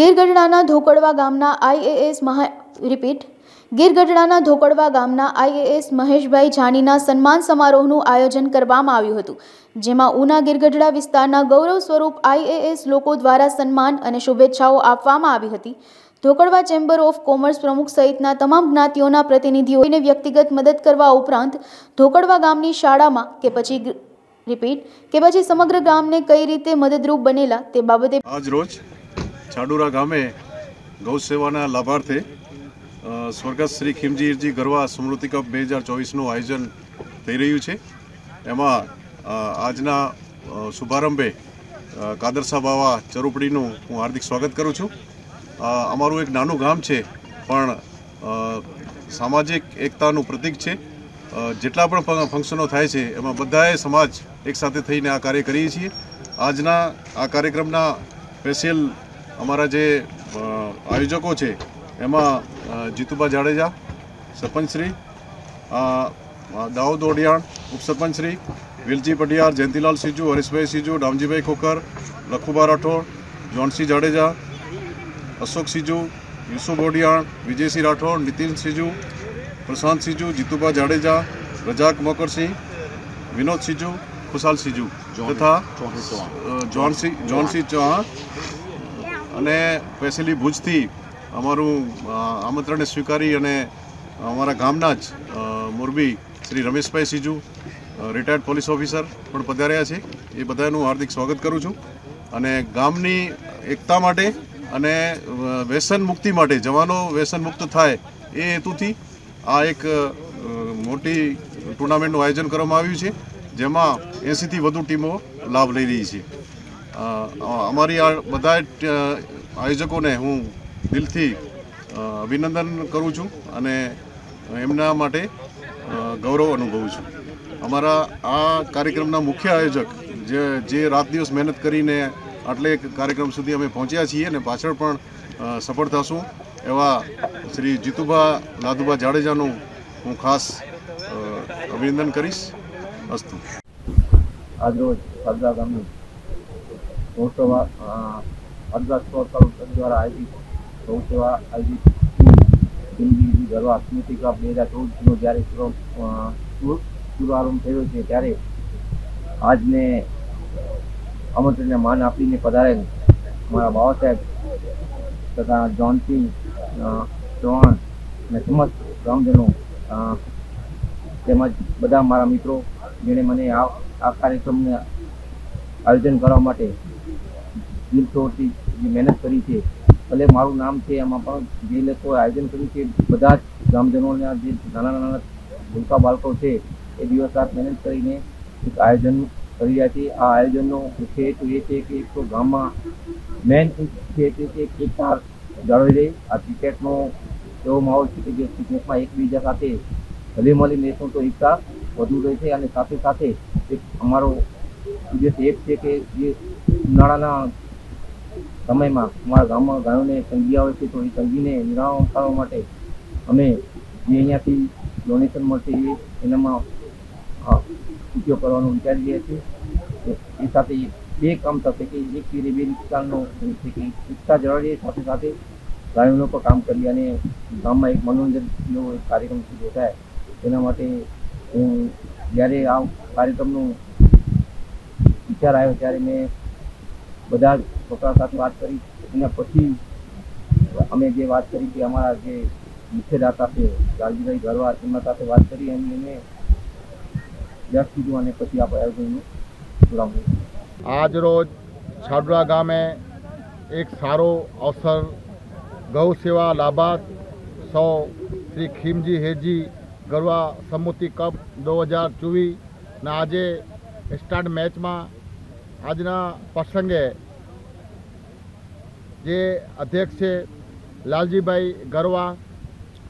ગીરગઢડાના ધોકડવા ગામના આઈએએસ મહા રિપીટ ગીરગઢડાના ધોકડવા ગામના આઈએએસ મહેશભાઈ જાનીના સન્માન સમારોહનું આયોજન કરવામાં આવ્યું હતું, જેમાં ઉના ગીરગઢડા વિસ્તારના ગૌરવ સ્વરૂપ આઈએએસ લોકો દ્વારા સન્માન અને શુભેચ્છાઓ આપવામાં આવી હતી. ધોકડવા ચેમ્બર ઓફ કોમર્સ પ્રમુખ સહિતના તમામ જ્ઞાતિઓના પ્રતિનિધિઓને વ્યક્તિગત મદદ કરવા ઉપરાંત ધોકડવા ગામની શાળામાં કે પછી રિપીટ કે પછી સમગ્ર ગામને કઈ રીતે મદદરૂપ બનેલા તે બાબતે આજ રોજ છાડુરા ગામે ગૌ સેવાના લાભાર્થે સ્વર્ગસ્થ શ્રી ખીમજીરજી ગરવા સ્મૃતિ કપ બે હજાર ચોવીસનું આયોજન થઈ રહ્યું છે. એમાં આજના શુભારંભે કાદરસા બાવા ચરુપડીનું હું હાર્દિક સ્વાગત કરું છું. અમારું એક નાનું ગામ છે, પણ સામાજિક એકતાનું પ્રતીક છે. જેટલા પણ ફંક્શનો થાય છે, એમાં બધાએ સમાજ એકસાથે થઈને આ કાર્ય કરીએ છીએ. આજના આ કાર્યક્રમના સ્પેશિયલ અમારા જે આયોજકો છે એમાં જીતુભા જાડેજા સરપંચશ્રી દાઉદ ઓડિયાણ ઉપસરપંચશ્રી વિલજી પટિયાર જયંતિલાલ સિજુ હરીશભાઈ સિજુ ડામજીભાઈ ખોખર લખુભા રાઠોડ જોનસિંહ જાડેજા અશોક સિજુ યુસુફ ઓડિયાણ વિજયસિંહ રાઠોડ નીતિન સિજુ પ્રશાંત સિજુ જીતુભા જાડેજા રજાક મકરસિંહ વિનોદ સિજુ ખુશાલ સિજુ તથા જોનસિંહ જોનસિંહ ચૌહાણ અને સ્પેશિયલી ભુજથી અમારું આમંત્રણને સ્વીકારી અને અમારા ગામના જ Morbi Shri Rameshbhai Siju retired police officer પણ પધાર્યા છે. એ બધાનું હાર્દિક સ્વાગત કરું છું. અને ગામની એકતા માટે અને વ્યસન મુક્તિ માટે, જવાનો વ્યસન મુક્ત થાય એ હેતુથી આ એક મોટી ટુર્નામેન્ટનું આયોજન કરવામાં આવ્યું છે, જેમાં એંસીથી વધુ ટીમો લાભ લઈ રહી છે. અમારી આ બધા આયોજકોને હું દિલથી અભિનંદન કરું છું અને એમના માટે ગૌરવ અનુભવું છું. અમારા આ કાર્યક્રમના મુખ્ય આયોજક જે જે રાત દિવસ મહેનત કરીને આટલે કાર્યક્રમ સુધી અમે પહોંચ્યા છીએ અને પાછળ પણ સફળ થશું એવા શ્રી જીતુભા લાદુભા જાડેજાનું હું ખાસ અભિનંદન કરીશ. અસ્તુ. આજરોજ ગામની ગૌસેવા અરદાસ તંત્ર દ્વારા આયોજિત ગૌસેવા આયોજિત જિંદગી ગરવા, સ્મૃતિ કપ બે હજાર ચૌદનો જ્યારે શુભારંભ થયો છે ત્યારે આજને આમંત્રણને માન આપીને પધારેલ મારા બાબા સાહેબ તથા જોનસિંહ ચૌહાણ અને સમસ્ત ગ્રામજનો તેમજ બધા મારા મિત્રો, જેણે મને આ કાર્યક્રમને આયોજન કરવા માટે દિલથી જે મહેનત કરી છે. ભલે મારું નામ છે એમાં પણ જે લોકોએ આયોજન કર્યું છે, બધા જ ગ્રામજનોના જે નાના નાના ભૂલકા બાળકો છે, એ દિવસ રાત મહેનત કરીને એક આયોજન કરી રહ્યા છે. આ આયોજનનો મુખ્ય હેતુ એ છે કે એક તો ગામમાં મેન છે તે કે એકતા જાળવી રહે. આ ક્રિકેટનો એવો માહોલ છે કે જે ક્રિકેટમાં એકબીજા સાથે ભલે મળી રહેશું તો એકતા વધુ રહે છે અને સાથે સાથે એક અમારો ઉદ્દેશ એક છે કે જે ઉનાળાના સમયમાં અમારા ગામમાં ગાયોને તંગી આવે છે તો એ તંગીને નિરાવરણ કરવા માટે અમે જે અહીંયાથી ડોનેશન મળશે એ એનામાં ઉપયોગ કરવાનો વિચારી રહ્યા છીએ. એ- સાથે બે કામ થશે કે એક પીરે બે રિક્ષાનો એકતા જળવાઈ સાથે સાથે ગાયોનો પણ કામ કરી અને ગામમાં એક મનોરંજનનો એક કાર્યક્રમ શરૂ થાય એના માટે હું જ્યારે આ કાર્યક્રમનો વિચાર આવ્યો ત્યારે મેં બધા જ છોકરા સાથે વાત કરી એના પછી અમે જે વાત કરી કે અમારા જે મુખ્યદાતા છે, લાલજીભાઈ ગરવા એમના સાથે વાત કરી અને એને દસ કીધું અને પછી આપણે આયોજનનું પૂરા આજ રોજ છાડરા ગામે એક સારો અવસર ગૌ સેવા લાભાર્થ સૌ શ્રી ખીમજી હેજી ગરવા સમુતિ કપ દો હજાર ચોવીસના આજે સ્ટાર્ટ મેચમાં આજના પ્રસંગે જે અધ્યક્ષ છે Laljibhai Garva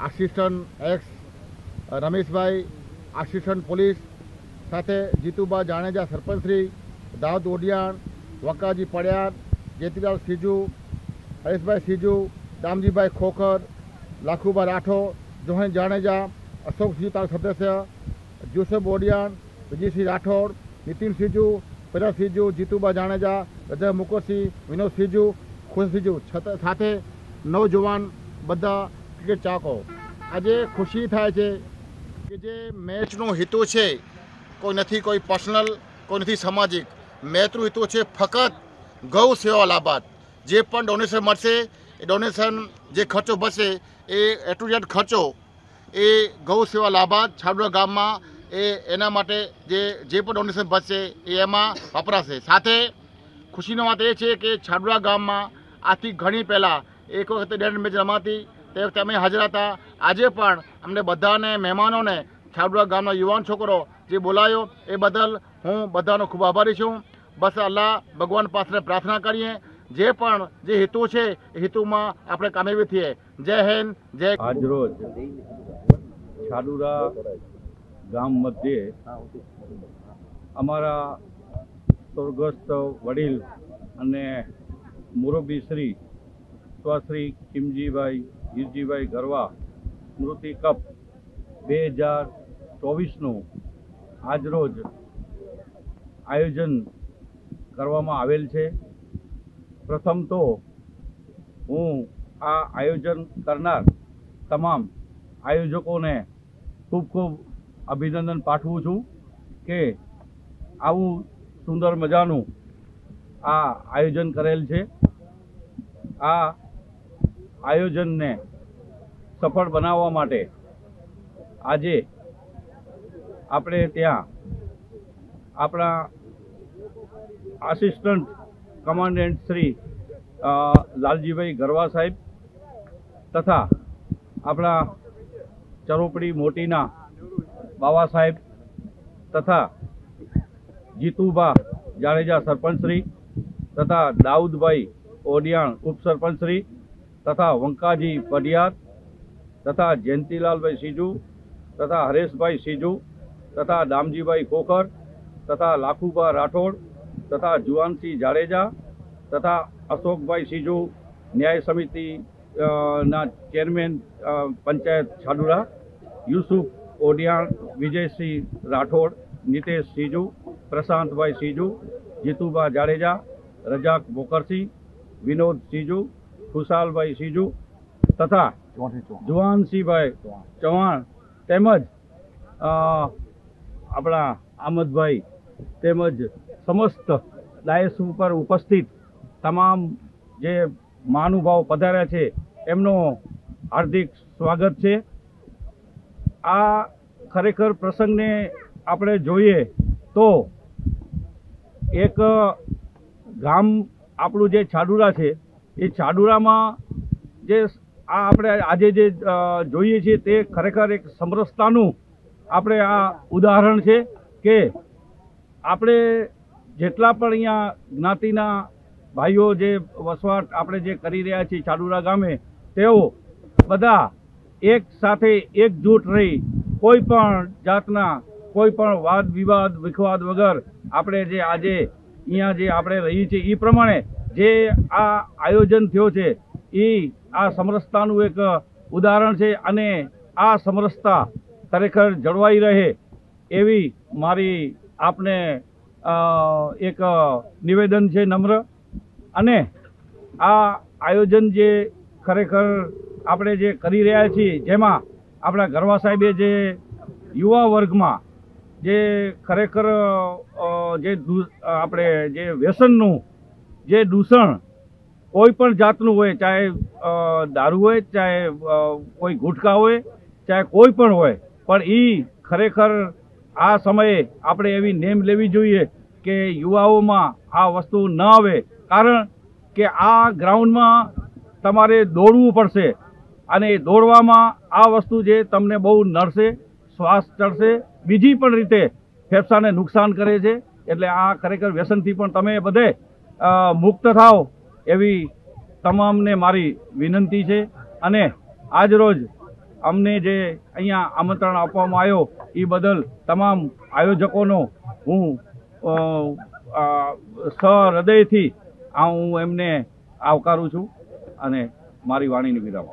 assistant ex Rameshbhai assistant police સાથે જીતુબા જાણેજા સરપંચશ્રી દાઉદ ઓડિયાણ વકાજી પડિયાર જેતીલાલ સિજુ હરેશભાઈ સિજુ દામજીભાઈ ખોખર લાખુબા રાઠોડ જોહન જાડેજા અશોકસિંહ તાલુકા સદસ્ય જોસેફ ઓડિયાણ વિજયસિંહ રાઠોડ નીતિન સિજુ પરેશ સિજુ જીતુબા જાણેજા રજા મુકરસિંહ વિનોદ સિજુ ખુશ થઈ જવું. સાથે નવજવાન બધા ક્રિકેટ ચાહકો, આજે ખુશી થાય છે કે જે મેચનો હેતુ છે, કોઈ નથી કોઈ પર્સનલ, કોઈ નથી સામાજિક. મેચનો હેતુ છે ફક્ત ગૌ સેવા લાભાત જે પણ ડોનેશન મળશે, એ ડોનેશન જે ખર્ચો બચશે એ એટુરિયાટ ખર્ચો, એ ગૌ સેવા લાભાત છાબડા ગામમાં, એ એના માટે જે જે પણ ડોનેશન બચશે એ એમાં વપરાશે. સાથે ખુશીની વાત એ છે કે છાડુરા ગામમાં આથી ઘણી પહેલાં એક વખત ડેન્ટ મેચ રમાતી, તે વખતે અમે હાજર હતા. આજે પણ અમને બધાને, મહેમાનોને છાડુરા ગામના યુવાન છોકરો જે બોલાયો, એ બદલ હું બધાનો ખૂબ આભારી છું. બસ અલ્લાહ ભગવાન પાસે પ્રાર્થના કરીએ. જે પણ જે હેતુ છે, એ હેતુમાં આપણે કામયાબી થઈએ. જય હિન્દ, જય આજરોજ છાડુરા ગામ મધ્યે અમારા સ્વર્ગસ્થ વડીલ અને મુરબ્બી શ્રી સ્વશ્રી કિમજીભાઈ ગીરજીભાઈ ગરવા સ્મૃતિ કપ બે હજાર ચોવીસનું આજરોજ આયોજન કરવામાં આવેલ છે. પ્રથમ તો હું આ આયોજન કરનાર તમામ આયોજકોને ખૂબ ખૂબ અભિનંદન પાઠવું છું કે આવું સુંદર મજાનું આ આયોજન કરેલ છે. આ આયોજનને સફળ બનાવવા માટે આજે આપણે ત્યાં આપણા આસિસ્ટન્ટ કમાન્ડન્ટ શ્રી લાલજીભાઈ ગરવા સાહેબ તથા આપણા ચરોપડી મોટીના બાવા સાહેબ તથા જીતુભા જાડેજા સરપંચશ્રી તથા દાઉદભાઈ ઓડિયાણ ઉપસરપંચશ્રી તથા વંકાજી પઢિયાર તથા જયંતિલાલભાઈ સીજુ તથા હરેશભાઈ સીજુ તથા દામજીભાઈ ખોખર તથા લાખુભા રાઠોડ તથા જુવાનસિંહ જાડેજા તથા અશોકભાઈ સીજુ ન્યાય સમિતિ ના ચેરમેન પંચાયત છાડુરા, યુસુફ ઓડિયાણ, વિજયસિંહ રાઠોડ, નિતેશ સીજુ, પ્રશાંતભાઈ સીજુ, જીતુભા જાડેજા, રજાક બોકરસિંહ વિનોદ સીજુ ખુશાલભાઈ સીજુ તથા જુવાનસિંહભાઈ ચૌહાણ તેમજ આપણા આમદભાઈ તેમજ સમસ્ત ડાયસ ઉપર ઉપસ્થિત તમામ જે મહાનુભાવ પધાર્યા છે એમનો હાર્દિક સ્વાગત છે. આ ખરેખર પ્રસંગને આપણે જોઈએ તો એક ગામ આપણું જે છાડુરા છે, એ છાડુરામાં જે આ આપણે આજે જે જોઈએ છીએ તે ખરેખર એક સમરસતાનું આપણે આ ઉદાહરણ છે કે આપણે જેટલા પણ અહીંયા જ્ઞાતિના ભાઈઓ જે વસવાટ આપણે જે કરી રહ્યા છીએ ચાડુરા ગામે, તેઓ બધા એક સાથે એકજૂટ રહી કોઈ પણ જાતના કોઈ પણ વાદ વિવાદ, વિખવાદ વગર આપણે જે આજે અહીંયા જે આપણે રહીએ છીએ એ પ્રમાણે જે આ આયોજન થયો છે એ આ સમરસતાનું એક ઉદાહરણ છે અને આ સમરસતા ખરેખર જળવાઈ રહે એવી મારી આપને એક નિવેદન છે નમ્ર. અને આ આયોજન જે ખરેખર આપણે જે કરી રહ્યા છીએ, જેમાં આપણા ગરવા સાહેબે જે યુવા વર્ગમાં જે ખરેખર જે આપણે જે વ્યસનનું, જે દૂષણ કોઈ પણ જાતનું હોય, ચાહે દારૂ હોય, ચાહે કોઈ ગુટખા હોય, ચાહે કોઈ પણ હોય, પણ એ ખરેખર આ સમયે આપણે એવી નેમ લેવી જોઈએ કે યુવાઓમાં આ વસ્તુ ન આવે. કારણ કે આ ગ્રાઉન્ડમાં તમારે દોડવું પડશે અને દોડવામાં આ વસ્તુ જે તમને બહુ નડશે શ્વાસ ચડશે. બીજી પણ રીતે ફેફસાને નુકસાન કરે છે. એટલે આ ખરેખર વ્યસનથી પણ તમે બધે મુક્ત થાઓ એવી તમામને મારી વિનંતી છે. અને આજરોજ અમને જે અહીંયા આમંત્રણ આપવામાં આવ્યો એ બદલ તમામ આયોજકોનો હું સહૃદયથી હું એમને આવકારું છું. અને મારી વાણીને વિરામ.